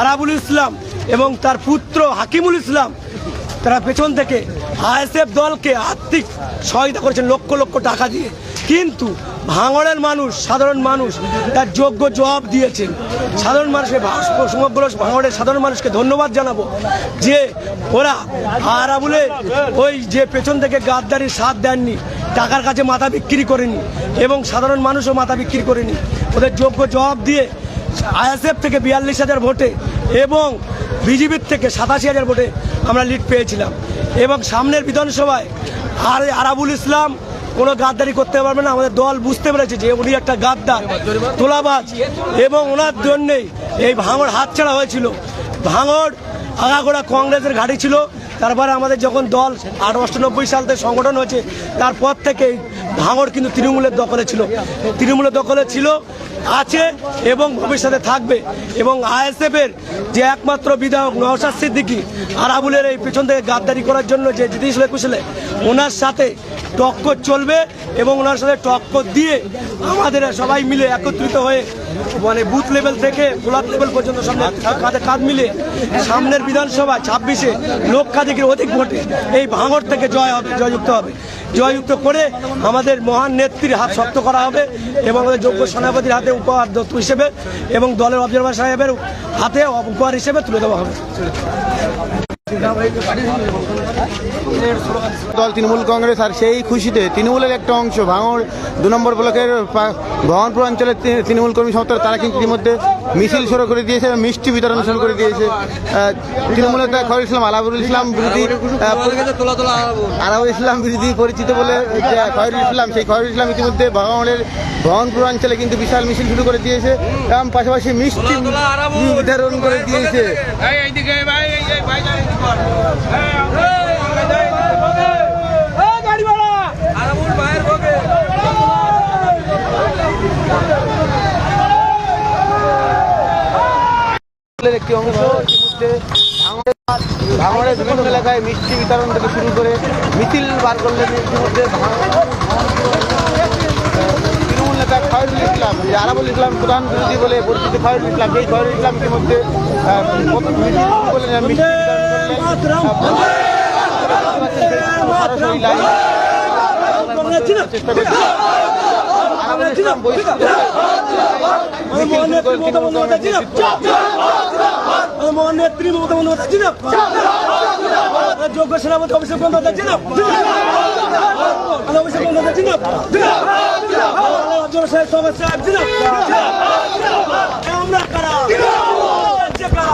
আরাবুল ইসলাম এবং তার পুত্র হাকিমুল ইসলাম, তারা পেছন থেকে আইএসএফ দলকে আর্থিক সহায়তা করেছেন, লক্ষ লক্ষ টাকা দিয়ে। কিন্তু ভাঙড়ের মানুষ, সাধারণ মানুষ, তার যোগ্য জবাব দিয়েছেন। সাধারণ মানুষকে সমগ্র ভাঙড়ের সাধারণ মানুষকে ধন্যবাদ জানাব যে ওরা আরাবুলে ওই যে পেছন থেকে গাদ্দারির সাথ দেননি, টাকার কাছে মাথা বিক্রি করেনি এবং সাধারণ মানুষও মাথা বিক্রি করেনি। ওদের যোগ্য জবাব দিয়ে আইএসএফ থেকে বিয়াল্লিশ হাজার ভোটে এবং বিজেপির থেকে সাতাশি হাজার ভোটে আমরা লিড পেয়েছিলাম। এবং সামনের বিধানসভায় আর আরাবুল ইসলাম কোনো গাদ্দারি করতে পারবে না, আমাদের দল বুঝতে পেরেছে যে উনি একটা গাদ্দার, তোলাবাজ এবং ওনার জন্যেই এই ভাঙড় হাতছাড়া হয়েছিল। ভাঙড় আগাগোড়া কংগ্রেসের ঘাঁটি ছিল। তারপরে আমাদের যখন দল আট অষ্টানব্বই সাল থেকে সংগঠন হয়েছে, তারপর থেকে ভাঙড় কিন্তু তৃণমূলের দখলে ছিল। তৃণমূলের দখলে ছিল আছে এবং ভবিষ্যতে থাকবে। এবং আইএসএফ এর যে একমাত্র বিধায়ক নওশাদ সিদ্দিকী আরাবুলের এই পেছন থেকে গাদ্দারি করার জন্য যে জিতিয়েছিল একুশলে ওনার সাথে টক্কর চলবে এবং ওনার সাথে টক্কর দিয়ে আমাদের সবাই মিলে একত্রিত হয়ে মানে বুথ লেভেল থেকে ব্লক লেভেল পর্যন্ত সামনে কাঁধে কাঁধ মিলে সামনের বিধানসভা ছাব্বিশে লক্ষাধিকের অধিক ভোটে এই ভাঙর থেকে জয় হবে, জয়যুক্ত হবে। জয়যুক্ত করে আমাদের মহান নেত্রীর হাত শক্ত করা হবে এবং আমাদের যোগ্য সেনাপতির হাতে উপহার হিসেবে এবং দলের অবজারভার সাহেবের হাতে উপহার হিসেবে তুলে দেওয়া হবে। দল তৃণমূল কংগ্রেস আর সেই খুশিতে তৃণমূলের একটা অংশ ভাঙড় দু নম্বর ব্লকের পা- অঞ্চলের তৃণমূল কর্মী সমর্থক তারা কিন্তু ইতিমধ্যে মিছিল শুরু করে দিয়েছে এবং মিষ্টি বিতরণ শুরু করে দিয়েছে। তৃণমূলের তা ইসলাম আলাবুল ইসলাম বিরোধী আলাবুল ইসলাম বিরোধী পরিচিত বলে যে খয়রুল ইসলাম সেই খয়রুল ইসলাম ইতিমধ্যে ভাঙড়ের ভবানপুর অঞ্চলে কিন্তু বিশাল মিছিল শুরু করে দিয়েছে এবং পাশাপাশি মিষ্টি বিতরণ করে দিয়েছে। একটি অংশ ইতিমধ্যে এলাকায় মিষ্টি বিতরণ থেকে শুরু করে মিছিল বার করলেন ইতিমধ্যে তৃণমূল নেতা খয়রুল ইসলাম যে আরাবুল ইসলাম প্রধান বিরোধী বলে পরিচিত খয়রুল ইসলাম এই খয়রুল ইসলাম ইতিমধ্যে মিছিল করলেন মিষ্টি বিতরণ করলেন আহ, সরাসরি live চেষ্টা করছি। আরাবুল ইসলাম বহিষ্কৃত মিছিল শুরু করে তৃণমূল কংগ্রেস নেতৃত্ব। মহান নেত্রী মমতা বন্দ্যোপাধ্যায় জিনাপ যোগ্য সেনাপতি অভিষেক বন্দ্যোপাধ্যায় জিনাপ অভিষেক বন্দ্যোপাধ্যায় জিনাপ অর্জুন সমাজ সাহেব জিনাপ আমরা কারা? কারা?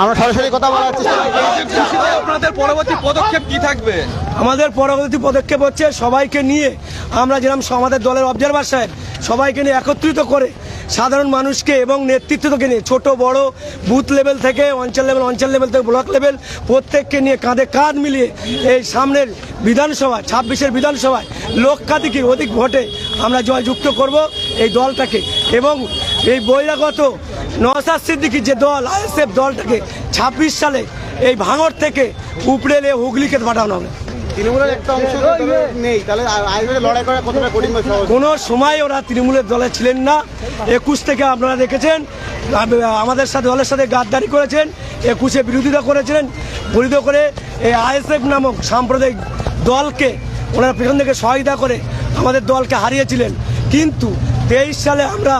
আমরা সরাসরি কথা বলার চেষ্টা আপনাদের পরবর্তী পদক্ষেপ কি থাকবে? আমাদের পরবর্তী পদক্ষেপ হচ্ছে সবাইকে নিয়ে আমরা যেরকম আমাদের দলের অবজারভার সাহেব সবাইকে নিয়ে একত্রিত করে সাধারণ মানুষকে এবং নেতৃত্বকে নিয়ে ছোট বড় বুথ লেভেল থেকে অঞ্চল লেভেল অঞ্চল লেভেল থেকে ব্লক লেভেল প্রত্যেককে নিয়ে কাঁধে কাঁধ মিলিয়ে এই সামনের বিধানসভা ছাব্বিশের বিধানসভায় লক্ষাধিকের অধিক ভোটে আমরা জয়যুক্ত করব এই দলটাকে। এবং এই বহিরাগত নওসাদ সিদ্দিকির যে দল আইএসএফ দলটাকে ছাব্বিশ সালে এই ভাঙর থেকে উপড়ে এলে হুগলিকে পাঠানো হবে। তৃণমূলের একটা অংশ নেই। তাহলে লড়াই করা কতটা কঠিন কোনো সময় ওরা তৃণমূলের দলে ছিলেন না। একুশ থেকে আপনারা দেখেছেন আমাদের সাথে দলের সাথে গাদ্দারি করেছেন একুশে বিরোধিতা করেছিলেন। বিরোধিতা করে এই আইএসএফ নামক সাম্প্রদায়িক দলকে ওনারা পেছন থেকে সহায়তা করে আমাদের দলকে হারিয়েছিলেন। কিন্তু তেইশ সালে আমরা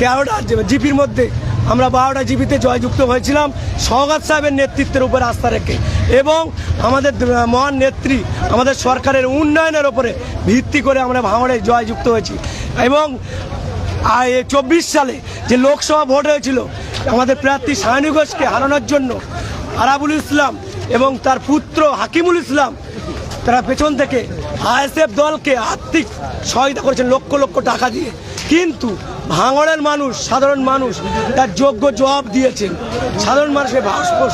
তেরোটা জিপির মধ্যে আমরা বারোটা জিপিতে জয়যুক্ত হয়েছিলাম। সৌগাত সাহেবের নেতৃত্বের উপর আস্থা রেখে এবং আমাদের মহান নেত্রী আমাদের সরকারের উন্নয়নের ওপরে ভিত্তি করে আমরা ভাঙড়ে জয়যুক্ত হয়েছি। এবং চব্বিশ সালে যে লোকসভা ভোট হয়েছিল, আমাদের প্রার্থী শাহানু ঘোষকে হারানোর জন্য আরাবুল ইসলাম এবং তার পুত্র হাকিমুল ইসলাম তারা পেছন থেকে আইএসএফ দলকে আর্থিক সহায়তা করেছেন, লক্ষ লক্ষ টাকা দিয়ে। কিন্তু ভাঙড়ের মানুষ, সাধারণ মানুষ, তার যোগ্য জবাব দিয়েছেন। সাধারণ মানুষকে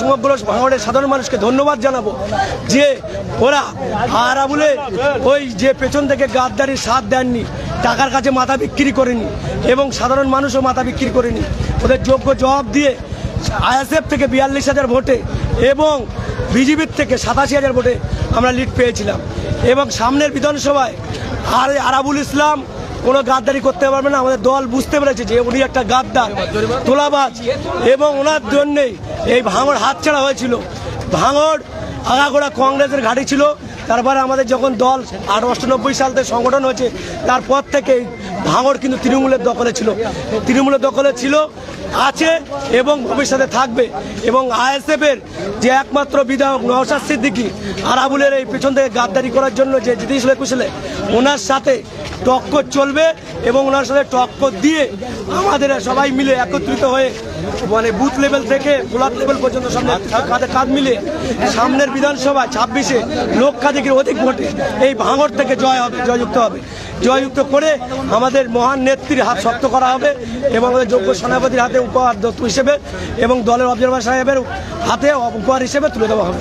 সমগ্র ভাঙড়ের সাধারণ মানুষকে ধন্যবাদ জানাব যে ওরা আরাবুলে ওই যে পেছন থেকে গাদ্দারির সাথ দেননি, টাকার কাছে মাথা বিক্রি করেনি এবং সাধারণ মানুষও মাথা বিক্রি করেনি। ওদের যোগ্য জবাব দিয়ে আইএসএফ থেকে বিয়াল্লিশ হাজার ভোটে এবং বিজেপির থেকে সাতাশি হাজার ভোটে আমরা লিড পেয়েছিলাম। এবং সামনের বিধানসভায় আর আরাবুল ইসলাম কোনো গাদ্দারি করতে পারবে না, আমাদের দল বুঝতে পেরেছে যে উনি একটা গাদ্দার, তোলাবাজ এবং ওনার জন্যেই এই ভাঙড় হাতছাড়া হয়েছিল। ভাঙড় আগাগোড়া কংগ্রেসের ঘাঁটি ছিল। তারপরে আমাদের যখন দল আট অষ্টানব্বই সাল থেকে সংগঠন হয়েছে, তারপর থেকে ভাঙড় কিন্তু তৃণমূলের দখলে ছিল। তৃণমূলের দখলে ছিল আছে এবং ভবিষ্যতে থাকবে। এবং আইএসএফ এর যে একমাত্র বিধায়ক নওশাদ সিদ্দিকী আরাবুলের এই পেছন থেকে গাদ্দারি করার জন্য যে জিতেছিল একুশে ওনার সাথে টক্কর চলবে এবং ওনার সাথে টক্কর দিয়ে আমাদের সবাই মিলে একত্রিত হয়ে মানে বুথ লেভেল থেকে ব্লক লেভেল পর্যন্ত সামনে কাঁধে কাঁধ মিলে সামনের বিধানসভা ছাব্বিশে লক্ষাধিকের অধিক ভোটে এই ভাঙর থেকে জয় হবে জয়যুক্ত হবে। জয়যুক্ত করে আমাদের মহান নেত্রীর হাত শক্ত করা হবে এবং আমাদের যোগ্য সেনাপতির হাতে উপহার দত্ত হিসেবে এবং দলের অবজারভার সাহেবের হাতে উপহার হিসেবে তুলে দেওয়া হবে।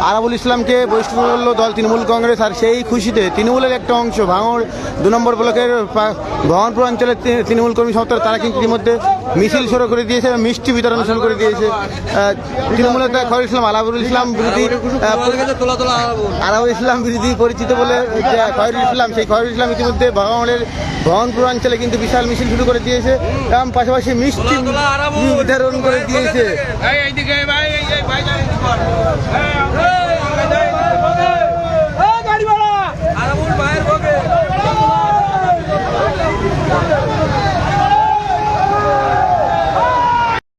আরাবুল ইসলামকে বহিষ্কৃত করল দল তৃণমূল কংগ্রেস আর সেই খুশিতে তৃণমূলের একটা অংশ ভাঙড় দু নম্বর ব্লকের ভগবানপুর অঞ্চলের তৃণমূল কর্মী সমর্থক তারা কিন্তু ইতিমধ্যে মিছিল শুরু করে দিয়েছে এবং মিষ্টি বিতরণ শুরু করে দিয়েছে তৃণমূলের তা ইসলাম আলাবুল ইসলাম বিরোধী আরাবুল ইসলাম বিরোধী পরিচিত বলে খয়রুল ইসলাম সেই খয়রুল ইসলাম ইতিমধ্যে ভগবানের ভগবানপুর অঞ্চলে কিন্তু বিশাল মিছিল শুরু করে দিয়েছে এবং পাশাপাশি মিষ্টি। বিতরণ করে দিয়েছে